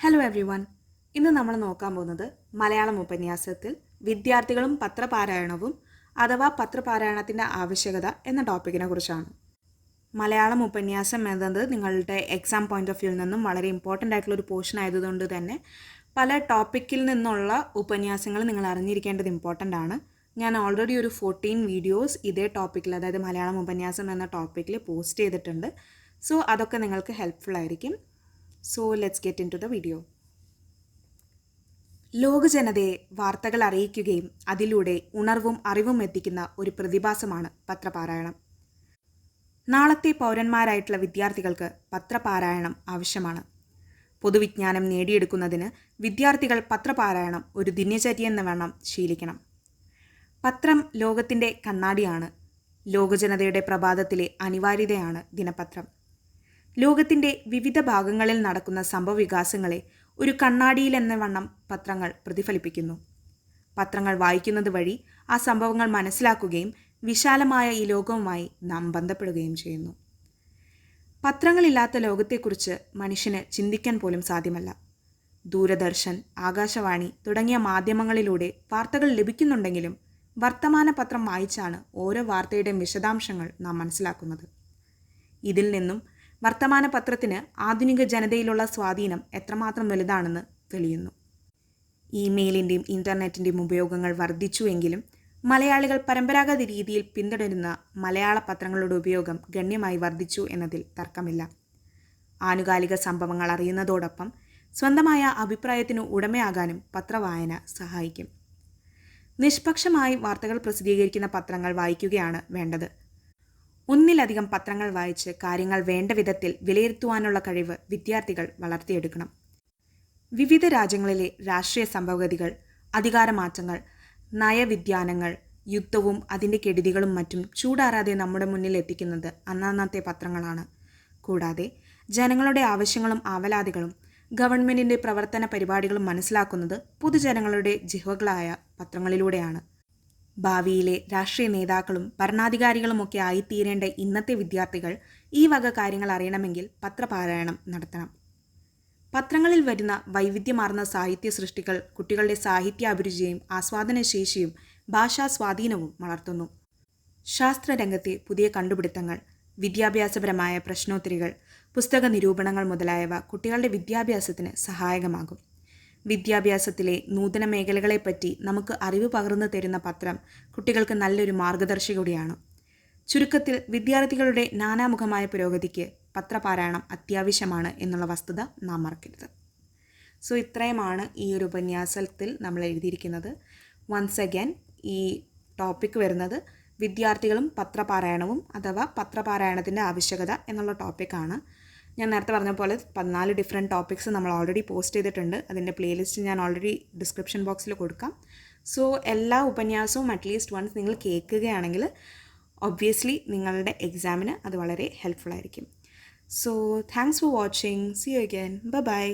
Hello every one ഇന്ന് നമ്മൾ നോക്കാൻ പോകുന്നത് മലയാളം ഉപന്യാസത്തിൽ വിദ്യാർത്ഥികളും പത്രപാരായണവും അഥവാ പത്രപാരായണത്തിന്റെ ആവശ്യകത എന്ന ടോപ്പിക്കിനെ കുറിച്ചാണ്. മലയാളം ഉപന്യാസം എന്നത് നിങ്ങളുടെ എക്സാം പോയിന്റ് ഓഫ് വ്യൂവിൽ നിന്നും വളരെ ഇമ്പോർട്ടന്റ് ആയിട്ടുള്ള ഒരു പോർഷൻ ആയതുകൊണ്ട് തന്നെ പല ടോപ്പിക്കിൽ നിന്നുള്ള ഉപന്യാസങ്ങൾ നിങ്ങൾ അറിഞ്ഞിരിക്കേണ്ടത് ഇമ്പോർട്ടന്റ് ആണ്. ഞാൻ ഓൾറെഡി ഒരു ഫോർട്ടീൻ വീഡിയോസ് ഇതേ ടോപ്പിക്കിൽ അതായത് മലയാളം ഉപന്യാസം എന്ന ടോപ്പിക്കിൽ പോസ്റ്റ് ചെയ്തിട്ടുണ്ട്. സോ അതൊക്കെ നിങ്ങൾക്ക് ഹെൽപ്ഫുൾ ആയിരിക്കും. So let's get into the video ലോകജനതയെ വാർത്തകൾ അറിയിക്കുകയും അതിലൂടെ ഉണർവും അറിവും എത്തിക്കുന്ന ഒരു പ്രതിഭാസമാണ് പത്രപാരായണം. നാളത്തെ പൗരന്മാരായിട്ടുള്ള വിദ്യാർത്ഥികൾക്ക് പത്രപാരായണം ആവശ്യമാണ്. പൊതുവിജ്ഞാനം നേടിയെടുക്കുന്നതിന് വിദ്യാർത്ഥികൾ പത്രപാരായണം ഒരു ദിനചര്യ എന്ന വേണം ശീലിക്കണം. പത്രം ലോകത്തിന്റെ കണ്ണാടിയാണ്. ലോകജനതയുടെ പ്രഭാതത്തിലെ അനിവാര്യതയാണ് ദിനപത്രം. ലോകത്തിന്റെ വിവിധ ഭാഗങ്ങളിൽ നടക്കുന്ന സംഭവവികാസങ്ങളെ ഒരു കണ്ണാടിയിൽ എന്ന വണ്ണം പത്രങ്ങൾ പ്രതിഫലിപ്പിക്കുന്നു. പത്രങ്ങൾ വായിക്കുന്നത് വഴി ആ സംഭവങ്ങൾ മനസ്സിലാക്കുകയും വിശാലമായ ഈ ലോകവുമായി നാം ബന്ധപ്പെടുകയും ചെയ്യുന്നു. പത്രങ്ങളില്ലാത്ത ലോകത്തെക്കുറിച്ച് മനുഷ്യന് ചിന്തിക്കാൻ പോലും സാധ്യമല്ല. ദൂരദർശൻ ആകാശവാണി തുടങ്ങിയ മാധ്യമങ്ങളിലൂടെ വാർത്തകൾ ലഭിക്കുന്നുണ്ടെങ്കിലും വർത്തമാന പത്രം വായിച്ചാണ് ഓരോ വാർത്തയുടെയും വിശദാംശങ്ങൾ നാം മനസ്സിലാക്കുന്നത്. ഇതിൽ നിന്നും വർത്തമാന പത്രത്തിന് ആധുനിക ജനതയിലുള്ള സ്വാധീനം എത്രമാത്രം വലുതാണെന്ന് തെളിയുന്നു. ഇമെയിലിന്റെയും ഇന്റർനെറ്റിന്റെയും ഉപയോഗങ്ങൾ വർദ്ധിച്ചുവെങ്കിലും മലയാളികൾ പരമ്പരാഗത രീതിയിൽ പിന്തുടരുന്ന മലയാള പത്രങ്ങളുടെ ഉപയോഗം ഗണ്യമായി വർദ്ധിച്ചു എന്നതിൽ തർക്കമില്ല. ആനുകാലിക സംഭവങ്ങൾ അറിയുന്നതോടൊപ്പം സ്വന്തമായ അഭിപ്രായത്തിന് ഉടമയാകാനും പത്രവായന സഹായിക്കും. നിഷ്പക്ഷമായി വാർത്തകൾ പ്രസിദ്ധീകരിക്കുന്ന പത്രങ്ങൾ വായിക്കുകയാണ് വേണ്ടത്. ഒന്നിലധികം പത്രങ്ങൾ വായിച്ച് കാര്യങ്ങൾ വേണ്ട വിധത്തിൽ വിലയിരുത്തുവാനുള്ള കഴിവ് വിദ്യാർത്ഥികൾ വളർത്തിയെടുക്കണം. വിവിധ രാജ്യങ്ങളിലെ രാഷ്ട്രീയ സംഭവഗതികൾ അധികാരമാറ്റങ്ങൾ നയവിദ്യാനങ്ങൾ യുദ്ധവും അതിന്റെ കെടുതികളും മറ്റും ചൂടാറാതെ നമ്മുടെ മുന്നിൽ എത്തിക്കുന്നത് അന്നന്നത്തെ പത്രങ്ങളാണ്. കൂടാതെ ജനങ്ങളുടെ ആവശ്യങ്ങളും ആവലാതികളും ഗവൺമെന്റിന്റെ പ്രവർത്തന പരിപാടികളും മനസ്സിലാക്കുന്നത് പൊതുജനങ്ങളുടെ ജിഹകളായ പത്രങ്ങളിലൂടെയാണ്. ഭാവിയിലെ രാഷ്ട്രീയ നേതാക്കളും ഭരണാധികാരികളുമൊക്കെ ആയിത്തീരേണ്ട ഇന്നത്തെ വിദ്യാർത്ഥികൾ ഈ വക കാര്യങ്ങൾ അറിയണമെങ്കിൽ പത്രപാരായണം നടത്തണം. പത്രങ്ങളിൽ വരുന്ന വൈവിധ്യമാർന്ന സാഹിത്യ സൃഷ്ടികൾ കുട്ടികളുടെ സാഹിത്യ സാഹിത്യാഭിരുചിയും ആസ്വാദനശേഷിയും ഭാഷാ സ്വാധീനവും വളർത്തുന്നു. ശാസ്ത്രരംഗത്തെ പുതിയ കണ്ടുപിടുത്തങ്ങൾ വിദ്യാഭ്യാസപരമായ പ്രശ്നോത്തരികൾ പുസ്തക നിരൂപണങ്ങൾ മുതലായവ കുട്ടികളുടെ വിദ്യാഭ്യാസത്തിന് സഹായകമാകും. വിദ്യാഭ്യാസത്തിലെ നൂതന മേഖലകളെപ്പറ്റി നമുക്ക് അറിവ് പകർന്നു തരുന്ന പത്രം കുട്ടികൾക്ക് നല്ലൊരു മാർഗദർശി കൂടിയാണ് ചുരുക്കത്തിൽ വിദ്യാർത്ഥികളുടെ നാനാമുഖമായ പുരോഗതിക്ക് പത്രപാരായണം അത്യാവശ്യമാണ് എന്നുള്ള വസ്തുത നാം മറക്കരുത്. സോ ഇത്രയുമാണ് ഈ ഒരു ഉപന്യാസത്തിൽ നമ്മൾ എഴുതിയിരിക്കുന്നത്. വൺസ് അഗൈൻ ഈ ടോപ്പിക് വരുന്നത് വിദ്യാർത്ഥികളും പത്രപാരായണവും അഥവാ പത്രപാരായണത്തിന്റെ ആവശ്യകത എന്നുള്ള ടോപ്പിക്കാണ് ഞാൻ നേരത്തെ പറഞ്ഞ പോലെ പതിനാല് ഡിഫറെന്റ് ടോപ്പിക്സ് നമ്മൾ ഓൾറെഡി പോസ്റ്റ് ചെയ്തിട്ടുണ്ട്. അതിന്റെ പ്ലേലിസ്റ്റ് ഞാൻ ഓൾറെഡി ഡിസ്ക്രിപ്ഷൻ ബോക്സിൽ കൊടുക്കാം. സോ എല്ലാ ഉപന്യാസവും അറ്റ്ലീസ്റ്റ് വൺസ് നിങ്ങൾ കേൾക്കുകയാണെങ്കിൽ ഒബ്വിയസ്ലി നിങ്ങളുടെ എക്സാമിന് അത് വളരെ ഹെൽപ്ഫുൾ ആയിരിക്കും. So thanks for watching see you again bye bye